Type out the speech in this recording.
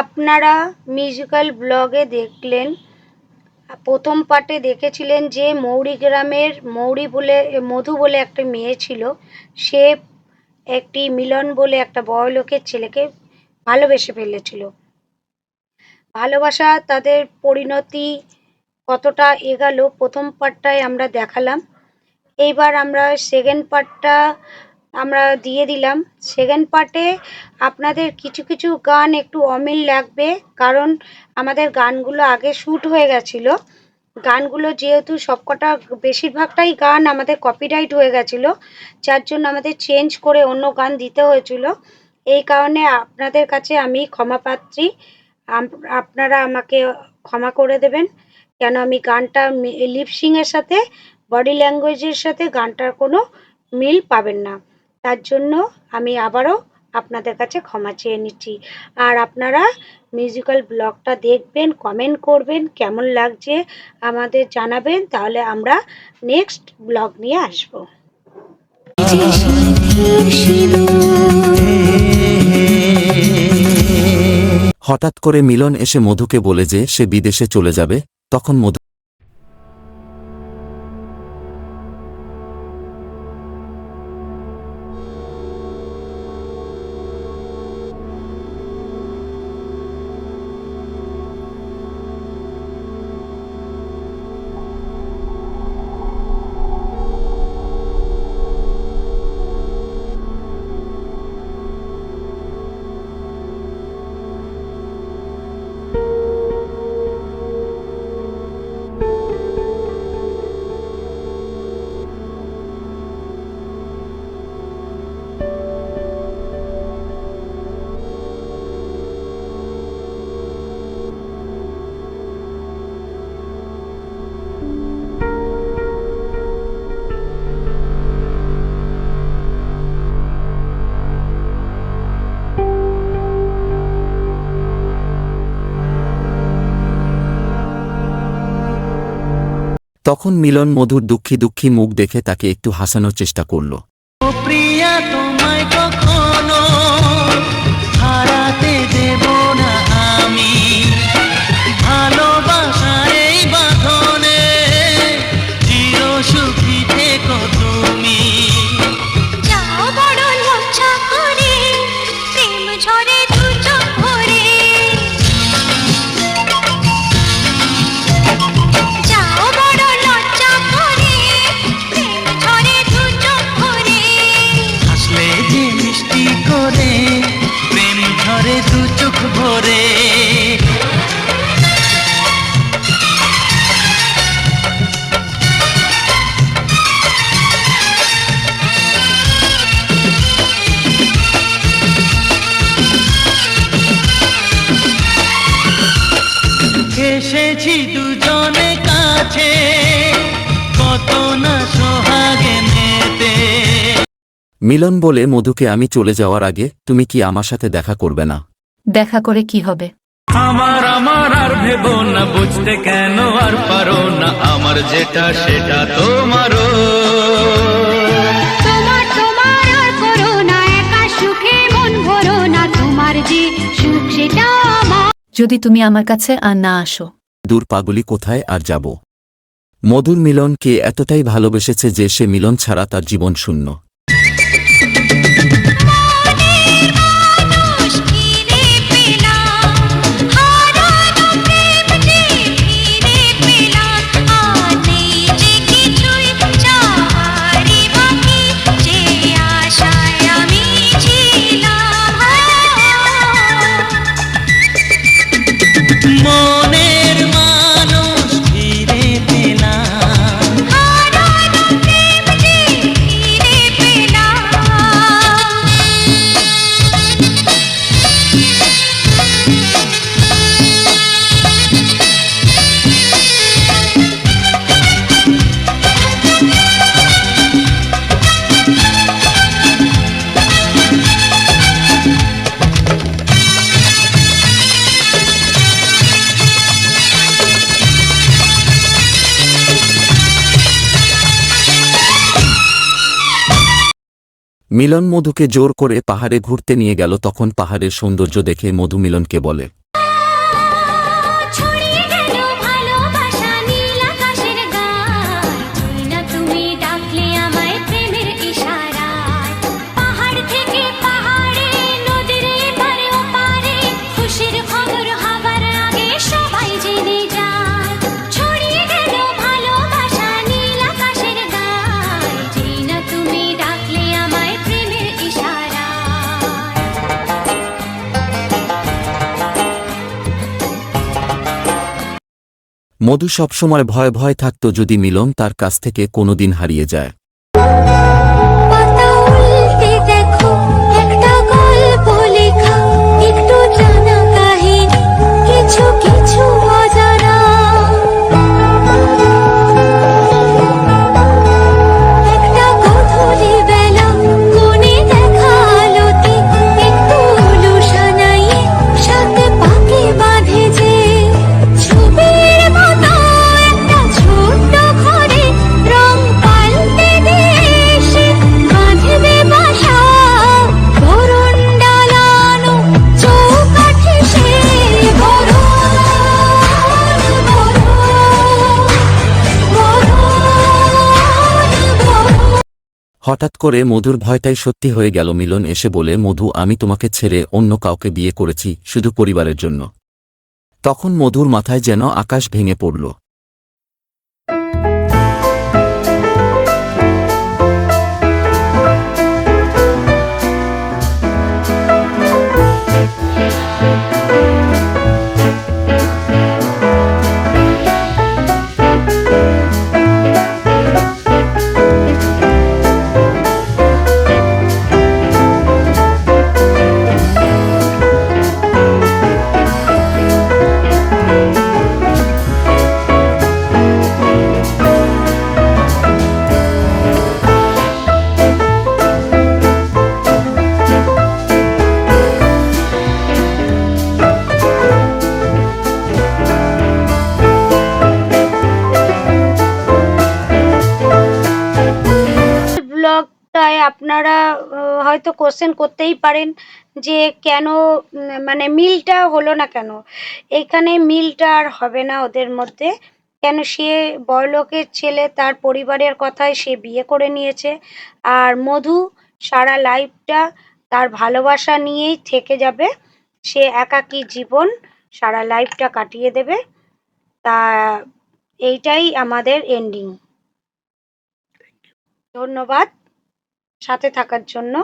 আপনারা মিউজিক্যাল ব্লগে দেখলেন, প্রথম পার্টে দেখেছিলেন যে মৌরি গ্রামের মৌরি বলে, মধু বলে একটা মেয়ে ছিল। সে একটি মিলন বলে একটা বড়লোকের ছেলেকে ভালোবেসে ফেলেছিল। ভালোবাসা তাদের পরিণতি কতটা এগালো, প্রথম পার্টটায় আমরা দেখালাম। এইবার আমরা সেকেন্ড পার্টটা আমরা দিয়ে দিলাম। সেকেন্ড পার্টে আপনাদের কিছু কিছু গান একটু অমিল লাগবে, কারণ আমাদের গানগুলো আগে শ্যুট হয়ে গেছিল। গানগুলো যেহেতু সবকটা, বেশিরভাগটাই গান আমাদের কপিরাইট হয়ে গেছিল, যার জন্য আমাদের চেঞ্জ করে অন্য গান দিতে হয়েছিল। এই কারণে আপনাদের কাছে আমি ক্ষমাপাত্রী। আপনারা আমাকে ক্ষমা করে দেবেন, কেন আমি গানটা লিপসিংয়ের সাথে বডি ল্যাঙ্গুয়েজের সাথে গানটার কোনো মিল পাবেন না। তার জন্য আমি আবারও আপনাদের কাছে ক্ষমা চেয়ে নিচ্ছি। আর আপনারা মিউজিক্যাল ব্লগটা দেখবেন কমেন্ট করবেন, কেমন লাগছে আমাদের জানাবেন, তাহলে আমরা নেক্সট ব্লগ নিয়ে আসব। হঠাৎ করে মিলন এসে মধুকে বলে যে সে বিদেশে চলে যাবে, তখন মধু তখন মিলন মধুর দুঃখী দুঃখী মুখ দেখে তাকে একটু হাসানোর চেষ্টা করল। প্রিয়া, তোমায় কখনো এসেছি দুজনে কাছে। কত না সোহাগে নেতে মিলন বলে মধুকে আমি চলে যাওয়ার আগে তুমি কি আমার সাথে দেখা করবে না? দেখা করে কি হবে? আমার আমার আর ভেবো না বুঝতে কেন আর পারো না আমার যেটা সেটা তোমারও। তোমার তোমার আর করো না একা সুখে মন ভরো না তোমার যে সুখ সেটা আমার। যদি তুমি আমার কাছে আর না আসো। দূর পাগলি কোথায় আর যাব? মধুর মিলনকে এতটাই ভালোবেসেছে যে সে মিলন ছাড়া তার জীবন শূন্য। মিলন মধুকে জোর করে পাহাড়ে ঘুরতে নিয়ে গেল, তখন পাহাড়ের সৌন্দর্য দেখে মধু মিলনকে বলে মধু সবসময় ভয় ভয় থাকত যদি মিলন তার কাছ থেকে কোনোদিন হারিয়ে যায়। হঠাৎ করে মধুর ভয়টাই সত্যি হয়ে গেল মিলন এসে বলে, মধু, আমি তোমাকে ছেড়ে অন্য কাউকে বিয়ে করেছি, শুধু পরিবারের জন্য। তখন মধুর মাথায় যেন আকাশ ভেঙে পড়ল। আপনারা হয়তো কোশ্চেন করতেই পারেন যে কেন মানে মিলটা হলো না কেন? এখানে মিলটা আর হবে না ওদের মধ্যে। কেন সে বড়লোকের ছেলে তার পরিবারের কথায় সে বিয়ে করে নিয়েছে। আর মধু সারা লাইফটা তার ভালোবাসা নিয়েই থেকে যাবে। সে একাকী জীবন সারা লাইফটা কাটিয়ে দেবে। তা এইটাই আমাদের এন্ডিং ধন্যবাদ। সাথে থাকার জন্য